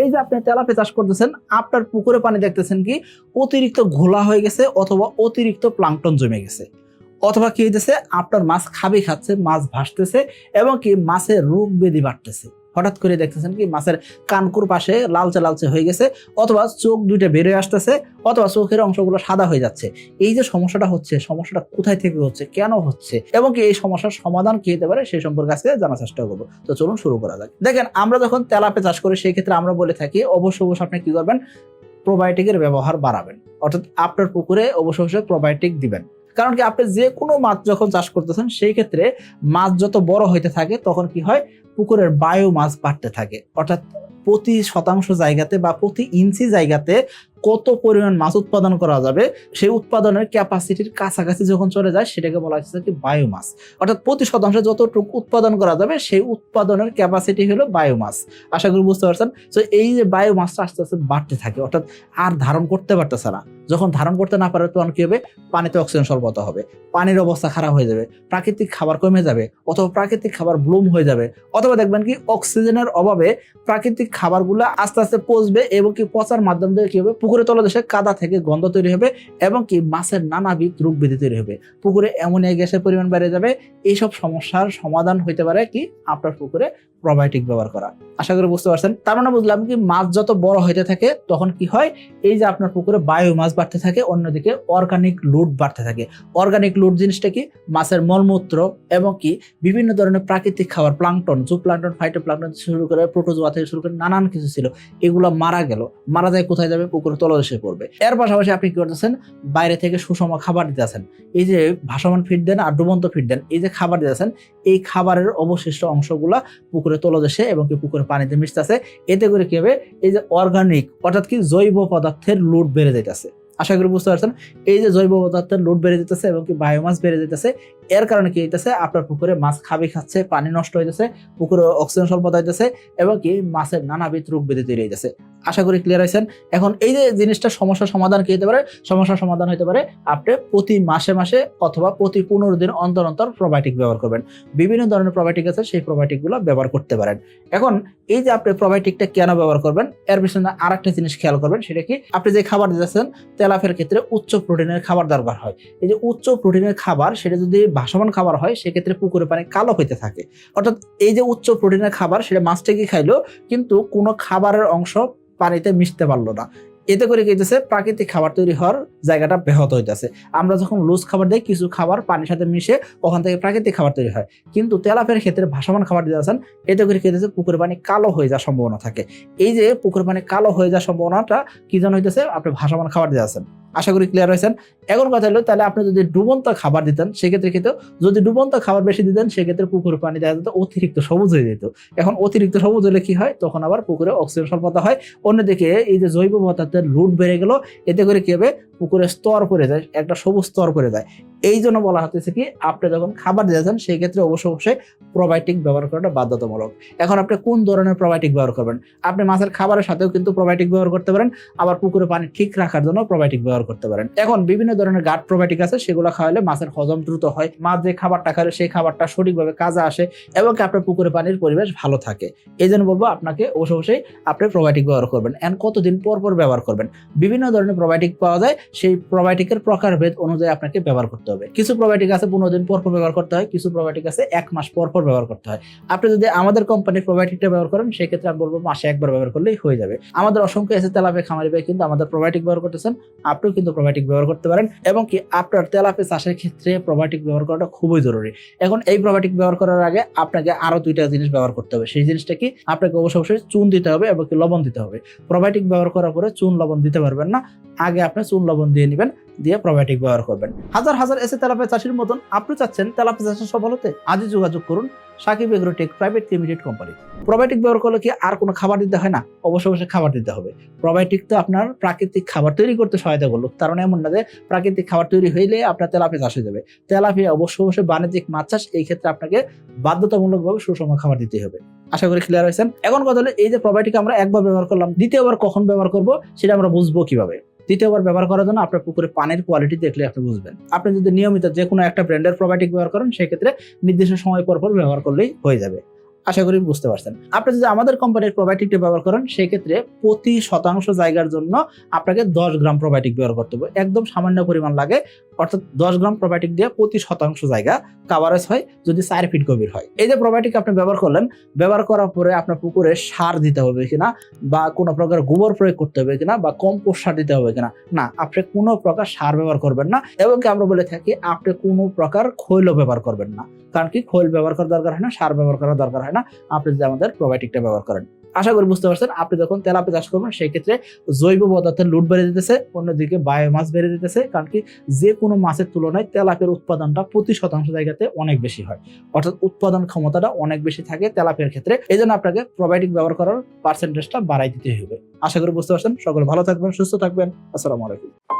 এই যে আপনি তেলাপে চাষ করতেছেন, আপনার পুকুরে পানি দেখতেছেন কি, অতিরিক্ত ঘোলা হয়ে গেছে অথবা অতিরিক্ত প্লাংটন জমে গেছে। অথবা কি হইতেছে, আপনার মাছ খাবি খাচ্ছে, মাছ ভাসতেছে এবং কি মাছের রোগ বেদি বাড়তেছে। হঠাৎ করে দেখতেছেন কি মাছের কানকুর পাশে লালচে লালচে হয়ে গেছে, অথবা চোখ দুইটা বেরিয়ে আসতেছে, অথবা চোখের অংশগুলো সাদা হয়ে যাচ্ছে। এই যে সমস্যাটা হচ্ছে, সমস্যাটা কোথায় থেকে হচ্ছে, কেন হচ্ছে, এবং কি এই সমস্যার সমাধান কি হতে পারে সেই সম্পর্কে আজকে জানার চেষ্টা করব। তো চলুন শুরু করা যাক। দেখেন, আমরা যখন তেলাপে চাষ করি, সেই ক্ষেত্রে আমরা বলে থাকি অবশ্যই অবশ্যই আপনি কি করবেন? প্রোবায়োটিকের ব্যবহার বাড়াবেন। অর্থাৎ আপনার পুকুরে অবশ্য অবশ্যই প্রোবায়োটিক দিবেন। কারণ কি, আপনি যে কোনো মাছ যখন চাষ করতেছেন, সেই ক্ষেত্রে মাছ যত বড় হইতে থাকে, তখন কি হয় পুকুরের বায়ু মাছ বাড়তে থাকে। অর্থাৎ প্রতি শতাংশ জায়গাতে বা প্রতি ইঞ্চি জায়গাতে কত পরিমাণ মাছ উৎপাদন করা যাবে, সেই উৎপাদনের ক্যাপাসিটির কাছাকাছি যখন চলে যায়, সেটাকে বলা হচ্ছে কি বায়োমাস অর্থাৎ প্রতি শতাংশে যতটুকু উৎপাদন করা যাবে, সেই উৎপাদনের ক্যাপাসিটি হলো বায়োমাস আশা করি বুঝতে পারছেন? তো এই যে বায়োমাসটা আস্তে আস্তে বাড়তে থাকে, অর্থাৎ আর ধারণ করতে পারতেছে না। যখন ধারণ করতে না পারে, তখন কি হবে? পানিতে অক্সিজেন স্বল্পতা হবে। পানির অবস্থা খারাপ হয়ে যাবে, প্রাকৃতিক খাবার কমে যাবে, অথবা প্রাকৃতিক খাবার ব্লুম হয়ে যাবে। অথবা দেখবেন কি অক্সিজেনের অভাবে প্রাকৃতিক খাবারগুলো আস্তে আস্তে পচবে এবং কি পচার মাধ্যম দিয়ে কি হবে? পুকুরে তলদেশে কাদা থেকে গন্ধ তৈরি হবে এবং কি মাছের নানাবিধ রোগ ব্যাধি তৈরি হবে। পুকুরে অ্যামোনিয়া গ্যাসের পরিমাণ বেড়ে যাবে। এইসব সমস্যার সমাধান হইতে পারে কি আপনার পুকুরে প্রোবায়োটিক ব্যবহার করা। আশা করি বুঝতে পারছেন। তার মানে বুঝলাম কি, মাছ যত বড় হইতে থাকে, তখন কি হয়, এই যে আপনার পুকুরে বায়ু মাছ বাড়তে থাকে, অন্যদিকে অর্গানিক লুট বাড়তে থাকে। অর্গানিক লুট জিনিসটা কি, মাছের মলমূত্র এবং কি, বিভিন্ন ধরনের প্রাকৃতিক খাবার plankton zooplankton phytoplankton শুরু করে প্রোটোজোয়া থেকে শুরু করে নানান কিছু ছিল, এগুলো মারা গেল। মারা যায় কোথায় যাবে? পুকুরে তলদেশে পড়বে। এর পাশাপাশি আপনি কি করতেছেন, বাইরে থেকে সুষম খাবার দিতেছেন এই যে ভাসমান ফিট দেন আর ডুবন্ত ফিড দেন, এই যে খাবার দিতেছেন এই খাবারের অবশিষ্ট অংশগুলা পুকুরে তলদেশে এবং কি পুকুরে পানিতে মিশতেছে। এতে করে কি হবে? এই যে অর্গানিক অর্থাৎ কি জৈব পদার্থের লোড বেড়ে যাইতেছে। আশা করি বুঝতে পারছেন? এই যে জৈব পদার্থের লোড বেড়ে যেতেছে এবং কি বায়োমাস বেড়ে যেতেছে এর কারণে কি হইতেছে? আপনার পুকুরে মাছ খাবি, খাচ্ছে, পানি নষ্ট হইতেছে, পুকুরে অক্সিজেন স্বল্পতা হইতেছে এবং কি মাছের নানাবিধ রোগ বেঁধে তৈরি হইতেছে। আশা করি ক্লিয়ার হয়েছেন এখন এই যে জিনিসটা সমস্যার সমাধান কি হতে পারে? সমস্যার সমাধান হতে পারে আপনি প্রতি মাসে মাসে অথবা প্রতি পনেরো দিন অন্তর অন্তর প্রোবায়োটিক ব্যবহার করবেন। বিভিন্ন ধরনের প্রোবায়োটিক আছে, সেই প্রোবায়োটিকগুলো ব্যবহার করতে পারেন। এখন এই যে আপনি প্রোবায়োটিকটা কেন ব্যবহার করবেন, এর পিছনে আর একটা জিনিস খেয়াল করবেন, সেটা কি? আপনি যে খাবার দিতেছেন তেলাপের ক্ষেত্রে উচ্চ প্রোটিনের খাবার দরকার হয়। এই যে উচ্চ প্রোটিনের খাবার, সেটা যদি ভাসমান খাবার হয়, সেক্ষেত্রে পুকুরে পানি কালো হইতে থাকে। অর্থাৎ এই যে উচ্চ প্রোটিনের খাবার, সেটা মাছটাকে খাইলো, কিন্তু কোনো খাবারের অংশ পানিতে মিশতে পারল না। এতে করে কি হইতেছে? প্রাকৃতিক খাবার তৈরি হওয়ার জায়গাটা ব্যাহত হইতেছে। আমরা যখন লুজ খাবার দিই কিছু খাবার পানির সাথে মিশে ওখান থেকে প্রাকৃতিক খাবার তৈরি হয়। কিন্তু তেলাপের ক্ষেত্রে ভাসমান খাবার দিতে আছেন, এতে করে কি হইতেছে? পুকুরের পানি কালো হয়ে যাওয়ার সম্ভাবনা থাকে। এই যে পুকুর পানি কালো হয়ে যাওয়ার সম্ভাবনাটা কি যেন হইতেছে? আপনি ভাসমান খাবার দিয়ে আছেন। আশা করি ক্লিয়ার হয়েছেন। এখন কথা হলো, তাহলে আপনি যদি ডুবন্ত খাবার দিতেন, সেক্ষেত্রে কিন্তু যদি ডুবন্ত খাবার বেশি দিতেন, সেক্ষেত্রে পুকুর পানি দেখা যেত, অতিরিক্ত সবুজ হয়ে যেত। এখন অতিরিক্ত সবুজ হলে কি হয়? তখন আবার পুকুরে অক্সিজেন স্বল্পতা হয়। অন্যদিকে এই যে জৈব পদার্থের লুট বেড়ে গেল, এতে করে কি হবে? পুকুরে স্তর পড়ে যায়, একটা সবুজ স্তর পড়ে যায়। এই জন্য বলা হচ্ছে কি, আপনি যখন খাবার দিয়েছেন সেই ক্ষেত্রে অবশ্যই অবশ্যই প্রোবায়োটিক ব্যবহার করাটা বাধ্যতামূলক। এখন আপনি কোন ধরনের প্রোবায়োটিক ব্যবহার করবেন? আপনি মাছের খাবারের সাথেও কিন্তু প্রোবায়োটিক ব্যবহার করতে পারেন, আবার পুকুরে পানি ঠিক রাখার জন্য প্রোবায়োটিক ব্যবহার করতে পারেন। এখন বিভিন্ন ধরনের গাট প্রোবায়োটিক আছে, সেগুলো খাওয়ালে মাছের হজম দ্রুত হয়, মাছ যে খাবারটা খায় সেই খাবারটা সঠিকভাবে কাজে আসে এবং আপনার পুকুরে পানির পরিবেশ ভালো থাকে। এই জন্য বলব আপনাকে অবশ্যই অবশ্যই আপনি প্রোবায়োটিক ব্যবহার করবেন এন্ড কতদিন পর পর ব্যবহার করবেন। বিভিন্ন ধরনের প্রোবায়োটিক পাওয়া যায়, সেই প্রোবায়োটিকের প্রকারভেদ অনুযায়ী আপনাকে ব্যবহার করতে হবে। কিছু প্রোবায়োটিক আছে পনেরো দিন পর পর ব্যবহার করতে হয়, কিছু প্রোবায়োটিক আছে এক মাস পর পর ব্যবহার করতে হয়। আপনি যদি আমাদের কোম্পানির প্রোবায়োটিকটা ব্যবহার করেন, সেক্ষেত্রে আমি বলব মাসে একবার ব্যবহার করলেই হয়ে যাবে। আমাদের অসংখ্য এসে তেলাপে খামারি ভাই কিন্তু আমাদের প্রোবায়োটিক ব্যবহার করতেছেন, আপনিও কিন্তু প্রোবায়োটিক ব্যবহার করতে পারেন এবং কি আপনার তেলাপে চাষের ক্ষেত্রে প্রোবায়োটিক ব্যবহার করাটা খুবই জরুরি। এখন এই প্রোবায়োটিক ব্যবহার করার আগে আপনাকে আরও দুইটা জিনিস ব্যবহার করতে হবে। সেই জিনিসটা কি? আপনাকে অবশ্যই অবশ্যই চুন দিতে হবে এবং কি লবণ দিতে হবে। প্রোবায়োটিক ব্যবহার করার পরে চুন লবণ দিতে পারবেন না। আগে আপনি চুন লবণ দিয়ে নেবেন দিয়ে প্রোবায়োটিক ব্যবহার করবেন। হাজার হাজার এসে তেলাপে চাষির মতন আপনি চাচ্ছেন তেলাপে চাষের সফল হতে আজই যোগাযোগ করুন Sakib Agrotech private limited company. Probiotic ব্যবহার করলে কি আর কোনো খাবার দিতে হয় না? অবশ্যই অবশ্যই খাবার দিতে হবে। প্রোবায়োটিক তো আপনার প্রাকৃতিক খাবার তৈরি করতে সহায়তা করল। কারণ এমন না যে প্রাকৃতিক খাবার তৈরি হইলে আপনার তেলাপে চাষ হয়ে যাবে। তেলাপে অবশ্য অবশ্যই বাণিজ্যিক মাছ চাষ, এই ক্ষেত্রে আপনাকে বাধ্যতামূলকভাবে সুষম খাবার দিতে হবে। আশা করি ক্লিয়ার হয়েছেন? এখন কথা হলো এই যে প্রোবায়োটিক আমরা একবার ব্যবহার করলাম, দ্বিতীয়বার কখন ব্যবহার করব সেটা আমরা বুঝব কীভাবে? দ্বিতীয়বার ব্যবহার করার জন্য আপনার পুকুরে পানির কোয়ালিটি দেখলে আপনি বুঝবেন। আপনি যদি নিয়মিত যে কোনো একটা ব্র্যান্ডের প্রোবায়োটিক ব্যবহার করেন, সেক্ষেত্রে নির্দিষ্ট সময় পর পর ব্যবহার করলেই হয়ে যাবে। আশা করি বুঝতে পারছেন। আপনি যদি আমাদের কোম্পানির প্রোবায়োটিকটা ব্যবহার করেন, সেক্ষেত্রে প্রতি শতাংশ জায়গার জন্য আপনাকে দশ গ্রাম প্রোবায়োটিক ব্যবহার করতে হবে। একদম সামান্য পরিমাণ লাগে, অর্থাৎ দশ গ্রাম প্রোবায়োটিক দিয়ে প্রতি শতাংশ জায়গা কাভারেজ হয়, যদি চার ফিট গভীর হয়। এই যে প্রোবায়োটিক আপনি ব্যবহার করলেন, ব্যবহার করার পরে আপনার পুকুরে সার দিতে হবে কিনা, বা কোনো প্রকার গোবর প্রয়োগ করতে হবে কিনা, বা কম্পোস্ট সার দিতে হবে কিনা, না, আপনি কোনো প্রকার সার ব্যবহার করবেন না, এবং আমরা বলে থাকি, আপনি কোনো প্রকার খৈল ব্যবহার করবেন না। কারণ কি? খৈল ব্যবহার করার দরকার হয় না, সার ব্যবহার করার দরকার হয় না। আপনি যদি আমাদের প্রোবায়োটিকটা ব্যবহার করেন। আশা করি বুঝতে পারছেন, আপনি যখন তেলাপি চাষ করবেন সেই ক্ষেত্রে জৈব পদার্থের লুট বেড়ে দিতেছে অন্যদিকে বায়োমাস বেড়ে দিতেছে কারণ কি? যে কোনো মাছের তুলনায় তেলাপের উৎপাদনটা প্রতি শতাংশ জায়গাতে অনেক বেশি হয়। অর্থাৎ উৎপাদন ক্ষমতাটা অনেক বেশি থাকে তেলাপিয়ার ক্ষেত্রে। এই জন্য আপনাকে প্রোবায়োটিক ব্যবহার করার পার্সেন্টেজটা বাড়াই দিতে হবে। আশা করি বুঝতে পারছেন, সকলে ভালো থাকবেন, সুস্থ থাকবেন। আসসালামু আলাইকুম।